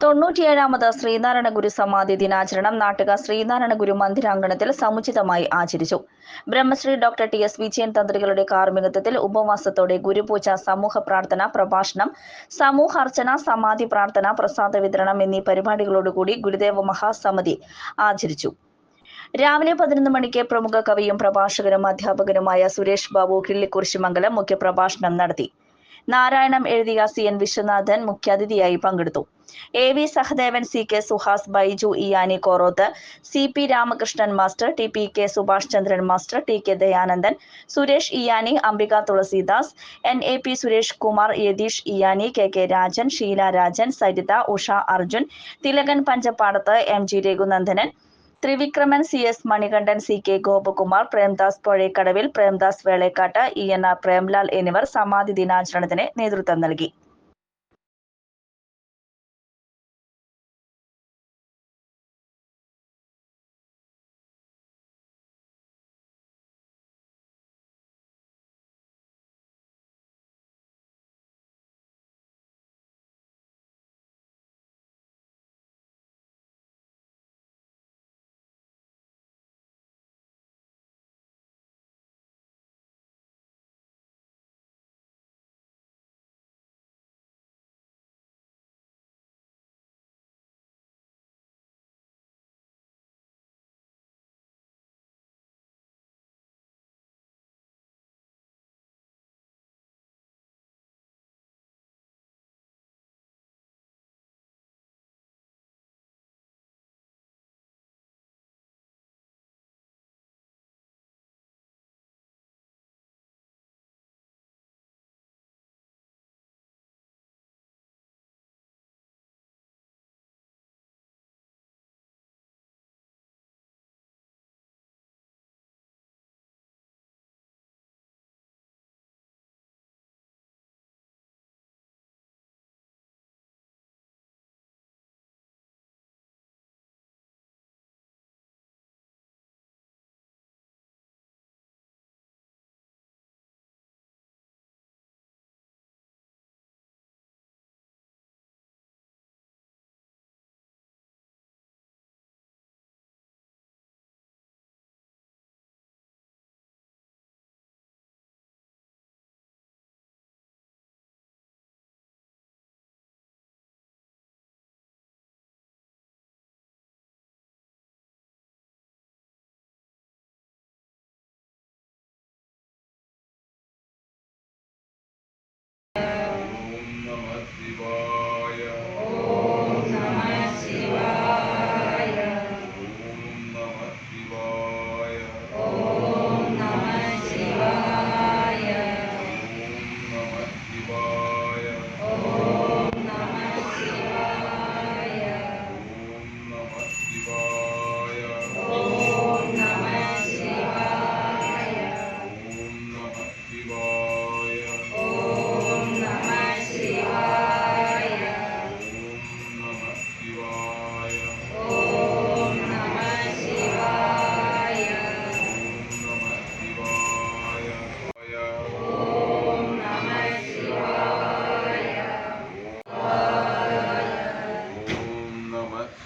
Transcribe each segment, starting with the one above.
തൊണ്ണൂറ്റിയേഴാമത് ശ്രീനാരായണ ഗുരു സമാധി ദിനാചരണം നാട്ടുക ശ്രീനാരായണ ഗുരു മന്ദിരാങ്കണത്തിൽ സമുചിതമായി ആചരിച്ചു. Brahmashri doctor T S Vijayan തന്ത്രികളുടെ കാർമ്മികത്വത്തിൽ ഉപവാസത്തോടെ ഗുരുപൂജ സമൂഹ പ്രാർത്ഥന പ്രഭാഷണം സമൂഹാർച്ചന സമാധി പ്രാർത്ഥന പ്രസാദ വിതരണം എന്നീ പരിപാടികളോടുകൂടി ഗുരുദേവ മഹാസമിതി ആചരിച്ചു. രാവിലെ പതിനൊന്ന് മണിക്ക് പ്രമുഖ കവിയും പ്രഭാഷകനും അധ്യാപകനുമായ സുരേഷ് ബാബു കിള്ളിക്കുറിശിമംഗലം മുഖ്യപ്രഭാഷണം നടത്തി. നാരായണം എഴുതിയ സി എൻ വിശ്വനാഥൻ മുഖ്യാതിഥിയായി പങ്കെടുത്തു. A V Sahadevan C K Suhas Baiju Iyani Koroth C P Ramakrishnan master T P K Subhash Chandran master T K Dayanandan Suresh Iyani Ambika Thulasidas N A P Suresh Kumar Yatheesh Iyani K K Rajan Sheela Rajan Saritha Usha Arjun Thilakan Panchappadath M G Raghunandanan Trivikraman C S Manikandan C K Gopakumar Premdas Pozhekkadavil Premdas Velekkatt E N R Premlal എന്നിവർ സമാധി ദിനാചരണത്തിന് നേതൃത്വം നൽകി.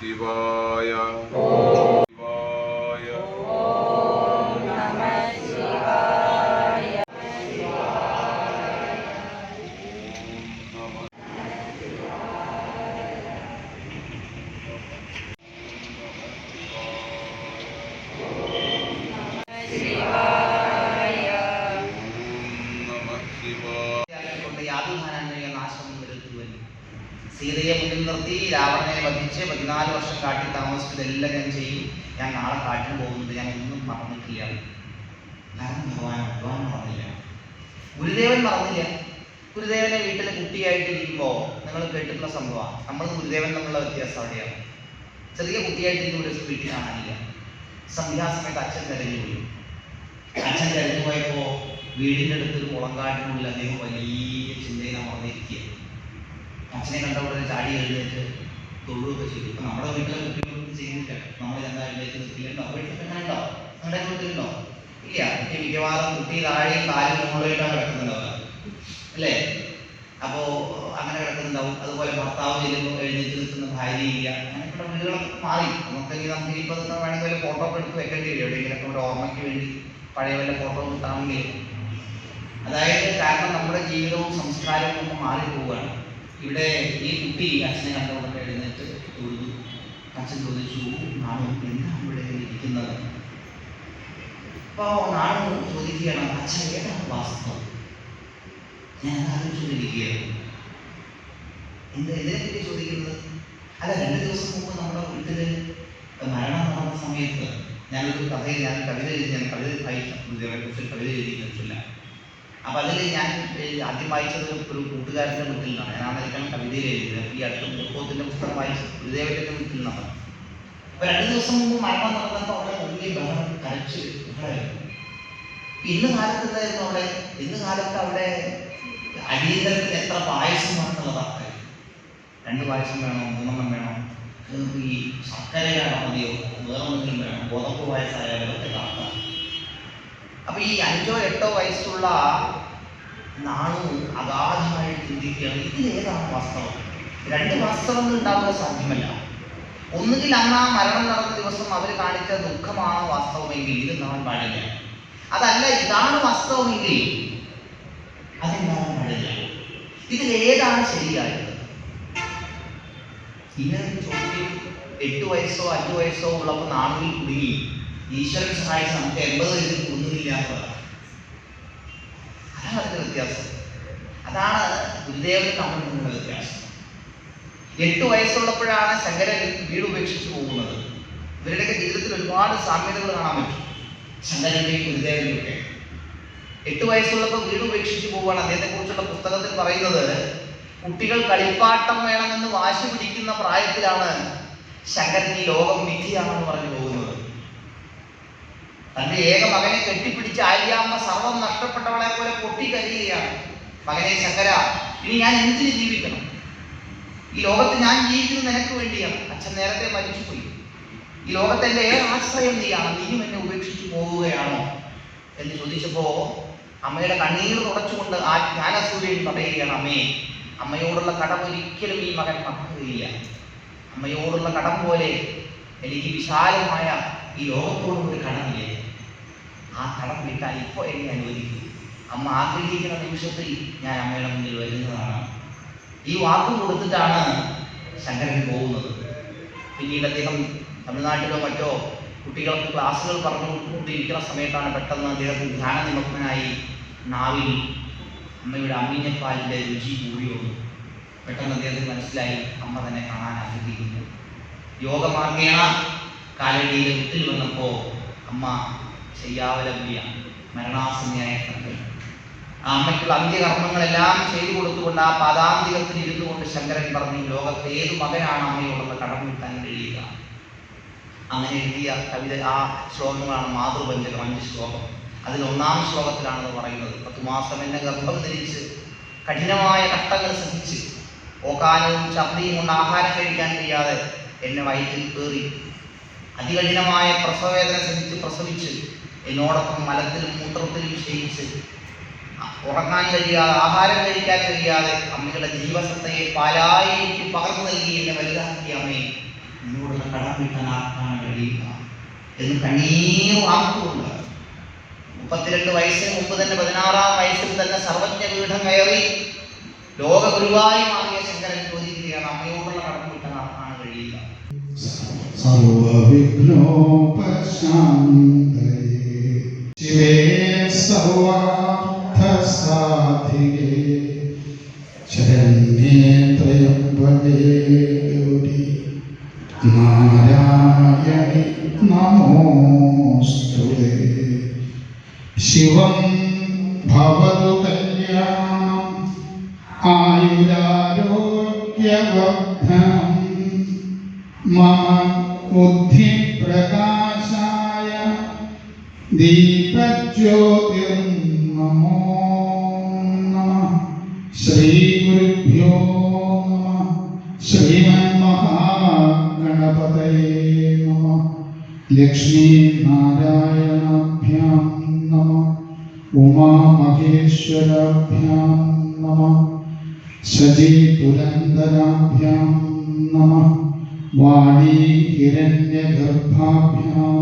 शिवाय നിർത്തി രാവണനെ വധിച്ച് പതിനാല് വർഷം കാട്ടിൽ താമസിച്ചതെല്ലാം ഞാൻ ചെയ്യും. ഞാൻ നാളെ കാട്ടിൽ പോകുന്നത് ഞാൻ ഒന്നും മറന്നിട്ടില്ല. കാരണം ഭഗവാൻ ഭഗവാൻ മറന്നില്ല. ഗുരുദേവൻ മറന്നില്ല. ഗുരുദേവനെ വീട്ടിൽ കുട്ടിയായിട്ടിരിക്കുമ്പോൾ നിങ്ങൾ കേട്ടിട്ടുള്ള സംഭവമാണ് നമ്മൾ ഗുരുദേവൻ തമ്മിലുള്ള വ്യത്യാസം അവിടെയാണ്. ചെറിയ കുട്ടിയായിട്ടിരിക്കുമ്പോൾ ഒരു വീട്ടിൽ കാണാനില്ല. സന്ധ്യാസമയത്ത് അച്ഛൻ കരഞ്ഞു പോയി. അച്ഛൻ കരഞ്ഞു പോയപ്പോൾ വീടിന്റെ അടുത്ത് മുളങ്കാട്ടിനുള്ളിൽ അദ്ദേഹം വലിയ ചിന്തയിൽ അമർന്നിരിക്കുക അച്ഛനെ കണ്ട ഉടനെ ചാടി എഴുന്നേറ്റ് തൊഴുകയൊക്കെ ചെയ്തു. ഇപ്പൊ നമ്മുടെ വീട്ടിലെ കുട്ടികളൊന്നും ചെയ്യുന്നില്ല. നമ്മൾ എന്താ എഴുന്നേറ്റ് പെണ്ണുണ്ടോ നമ്മുടെ വീട്ടിലുണ്ടോ ഇല്ല. കുട്ടി മിക്കവാറും കുട്ടി താഴെയും കാലും മുകളിലായിട്ടാണ് കിടക്കുന്നുണ്ടാവുക അല്ലേ? അപ്പോ അങ്ങനെ കിടക്കുന്നുണ്ടാവും. അതുപോലെ ഭർത്താവ് ചെല്ലുമ്പോൾ എഴുന്നേറ്റ് നിൽക്കുന്ന ഭാര്യ ഇല്ല. അങ്ങനെയുള്ള വീടുകളൊക്കെ മാറി. നമുക്ക് നമുക്ക് ഇതൊക്കെ വേണമെങ്കിൽ വല്ല ഫോട്ടോ ഒക്കെ എടുത്ത് വെക്കേണ്ടി വരും. എവിടെയെങ്കിലും ഒരു ഓർമ്മയ്ക്ക് വേണ്ടി പഴയ വല്ല ഫോട്ടോ കിട്ടാമെങ്കിൽ. അതായത് കാരണം നമ്മുടെ ജീവിതവും സംസ്കാരവും ഒക്കെ മാറിപ്പോവുകയാണ്. ഇവിടെ ഈ കുട്ടി അച്ഛനെ കണ്ടുകൊണ്ട് എഴുന്നേറ്റ് തൊഴുതു അച്ഛൻ ചോദിച്ചു നാണു എന്താണ് ഇവിടെ ഇരിക്കുന്നത്? അപ്പോ നാണു ചോദിക്കുകയാണ് അച്ഛൻ ഏതാണ് വാസ്തവം? ഞാൻ ആലോചിച്ചുകൊണ്ടിരിക്കുകയാണ് എന്താ ഇതിനെ പറ്റി ചോദിക്കുന്നത്? അല്ല രണ്ട് ദിവസം മുമ്പ് നമ്മുടെ വീട്ടിൽ മരണം നടന്ന സമയത്ത് ഞാനൊരു കഥയിൽ ഞാൻ കവിത എഴുതി ഞാൻ കവിത വായിച്ചു കവിത എഴുതി എഴുതിയിട്ടില്ല അപ്പൊ അതിൽ ഞാൻ ആദ്യം വായിച്ചത് ഒരു കൂട്ടുകാരന്റെ വീട്ടിൽ നിന്നാണ്. ഞാൻ അമേരിക്കൻ കവിതയിൽ എഴുതിയത്. ഈ അടുത്ത മുഖത്തിന്റെ പുസ്തകം വായിച്ചു ഗുരുദേവന്റെ വീട്ടിൽ നിന്നാണ്. അപ്പൊ രണ്ട് ദിവസം മുമ്പ് മരണം നടന്നപ്പോൾ അവിടെ വലിയ ബഹളം കരച്ച് ഇന്ന് കാലത്ത് എന്തായിരുന്നു അവിടെ? ഇന്ന് കാലത്ത് അവിടെ അടിയന്തരത്തിന് എത്ര പായസം വേണമെന്നുള്ളതാണ് രണ്ട് പായസം വേണോ? മൂന്നെണ്ണം വേണോ? ഈ ശർക്കരയാണ് മതിയോ? വേറെ എന്തെങ്കിലും വേണം. ഗോതമ്പ് പായസമായാലും കണക്കാം അപ്പൊ ഈ അഞ്ചോ എട്ടോ വയസ്സുള്ള നാണു അഗാധമായി ചിന്തിക്കുകയാണ്. ഇതിലേതാണ് വാസ്തവം? രണ്ട് വാസ്തവങ്ങൾ ഉണ്ടാവുക സാധ്യമല്ല. ഒന്നുകിൽ അന്ന് ആ മരണം നടന്ന ദിവസം അവർ കാണിച്ച ദുഃഖമാണ് വാസ്തവമെങ്കിൽ ഇത് ഉണ്ടാവാൻ പാടില്ല. അതല്ല ഇതാണ് വാസ്തവമെങ്കിൽ അതുണ്ടാവാൻ പാടില്ല. ഇതിലേതാണ് ശരിയായത്? ഇന്ന് ചോദ്യം എട്ട് വയസ്സോ അഞ്ചു വയസ്സോ ഉള്ളപ്പോൾ നാണുവിൽ കുടുങ്ങി ഈശ്വരൻ സഹായിച്ച് നമുക്ക് എൺപത് വയസ്സിൽ അതാണ് അതിന്റെ വ്യത്യാസം. അതാണ് ഗുരുദേവൻ നമ്മൾ തമ്മിലുള്ള വ്യത്യാസം. എട്ട് വയസ്സുള്ളപ്പോഴാണ് ശങ്കരൻ വീട് ഉപേക്ഷിച്ചു പോകുന്നത്. ഇവരുടെയൊക്കെ ജീവിതത്തിൽ ഒരുപാട് സാമ്യതകൾ കാണാൻ പറ്റും. ശങ്കരന്റെയും ഗുരുദേവന്റെയും ഒക്കെ. എട്ട് വയസ്സുള്ളപ്പോൾ വീട് ഉപേക്ഷിച്ച് പോവുകയാണ്. അദ്ദേഹത്തെ കുറിച്ചുള്ള പുസ്തകത്തിൽ പറയുന്നത് കുട്ടികൾ കളിപ്പാട്ടം വേണമെന്ന് വാശി പിടിക്കുന്ന പ്രായത്തിലാണ് ശങ്കരൻ ഈ ലോകം വിധിയാണെന്ന് പറഞ്ഞു പോകുന്നത്. തന്റെ ഏക മകനെ കെട്ടിപ്പിടിച്ച് ആര്യാമ്മ സർവം നഷ്ടപ്പെട്ടവളെ പോലെ പൊട്ടിക്കരയുകയാണ്. മകനെ ശങ്കര ഇനി ഞാൻ എന്തിന് ജീവിക്കണം? ഈ ലോകത്ത് ഞാൻ ജീവിക്കുന്നത് നിനക്ക് വേണ്ടിയാണ്. അച്ഛൻ നേരത്തെ മരിച്ചുപോയി. ഈ ലോകത്തെ എന്റെ ഏറെ ആശ്രയം നീയാണ്. നീയും എന്നെ ഉപേക്ഷിച്ചു പോവുകയാണോ എന്ന് ചോദിച്ചപ്പോ അമ്മയുടെ കണ്ണീർ തുടച്ചുകൊണ്ട് ആ ജ്ഞാനസൂര്യൻ പറയുകയാണ് അമ്മേ അമ്മയോടുള്ള കടം ഒരിക്കലും ഈ മകൻ മറക്കുകയില്ല. അമ്മയോടുള്ള കടം പോലെ എനിക്ക് വിശാലമായ ഈ ലോകത്തോടുകൂടി കടമില്ലേ ആ കടം വിട്ടാൽ ഇപ്പോൾ എന്നെ അനുവദിക്കൂ. അമ്മ ആഗ്രഹിക്കുന്ന നിമിഷത്തിൽ ഞാൻ അമ്മയുടെ മുന്നിൽ വരുന്നതാണ്. ഈ വാക്ക് കൊടുത്തിട്ടാണ് ശങ്കരൻ പോകുന്നത്. പിന്നീട് അദ്ദേഹം തമിഴ്നാട്ടിലോ മറ്റോ കുട്ടികൾക്ക് ക്ലാസ്സുകൾ പറഞ്ഞുകൊണ്ടിരിക്കുന്ന സമയത്താണ് പെട്ടെന്ന് അദ്ദേഹത്തിന് ധ്യാന നിമഗ്നനായി നാവിൽ അമ്മയുടെ അമ്മിഞ്ഞപ്പാലിന്റെ രുചി കൂടി വന്നു പെട്ടെന്ന് അദ്ദേഹത്തിന് മനസ്സിലായി അമ്മ തന്നെ കാണാൻ ആഗ്രഹിക്കുന്നു. യോഗമാർഗേണ കാലടിയിലെ വീട്ടിൽ വന്നപ്പോൾ അമ്മ ചെയ്യാവലംബിയ മരണാസന്നയായ ആ അമ്മയ്ക്കുള്ള അന്ത്യകർമ്മങ്ങളെല്ലാം ചെയ്തു കൊടുത്തുകൊണ്ട് ആ പാദാന്തികത്തിൽ ഇരുന്നു കൊണ്ട് ശങ്കരൻ പറഞ്ഞു ലോകത്തെ ഏത് മകനാണ് അമ്മയോടുള്ള കടം കിട്ടാൻ കഴിയുക? അങ്ങനെ എഴുതിയ കവിത ആ ശ്ലോകങ്ങളാണ് മാതൃപഞ്ചകം അഞ്ച് ശ്ലോകം. അതിൽ ഒന്നാം ശ്ലോകത്തിലാണെന്ന് പറയുന്നത്. പത്തു മാസം എന്നെ ഗർഭം ധരിച്ച് കഠിനമായ കഷ്ടങ്ങൾ സഹിച്ച് ഓക്കാനവും ഛർദിയും കൊണ്ട് ആഹാരം കഴിക്കാൻ കഴിയാതെ എന്നെ വയറ്റിൽ കയറി അതികഠിനമായ പ്രസവവേദന സഹിച്ച് പ്രസവിച്ച് എന്നോടൊപ്പം മലത്തിലും മൂത്രത്തിലും ക്ഷയിച്ച് ഉറങ്ങാൻ കഴിയാതെ ആഹാരം കഴിക്കാൻ കഴിയാതെ അമ്മയുടെ ജീവസത്തയെ പാലായി എനിക്ക് പകർന്നു നൽകി എന്നെ വലുതാക്കിയ അമ്മയെ എന്നോടുള്ള കടം വീട്ടാൻ ആർക്കാണ് കഴിയുക? എന്ന് കണ്ണീർ ആർക്കുമുണ്ട് മുപ്പത്തിരണ്ട് വയസ്സിന് മുമ്പ് തന്നെ പതിനാറാം വയസ്സിൽ തന്നെ സർവജ്ഞ പീഠം കയറി ലോകഗുരുവായി മാറിയ ശങ്കരൻ सर्वविघ्नोपशान्तये शिवे सर्वार्थसाधिके शरण्ये त्र्यम्बके गौरि नारायणि नमोऽस्तु शिवं आयुरारोग्यवर्धनम् मम ബുദ്ധിപ്രകാശായ ദീപജ്യോതിർനമോ നമ. ശ്രീഗുരുഭ്യോ നമ. ശ്രീമന്മഹാഗണപതയേ നമഃ. ലക്ഷ്മീനാരായണാഭ്യാം നമഃ. ഉമാമഹേശ്വരാഭ്യാം നമഃ. ശചീപുരന്തരാഭ്യാം നമ. വാണീ ഹിരണ്യഗർഭാഭ്യാം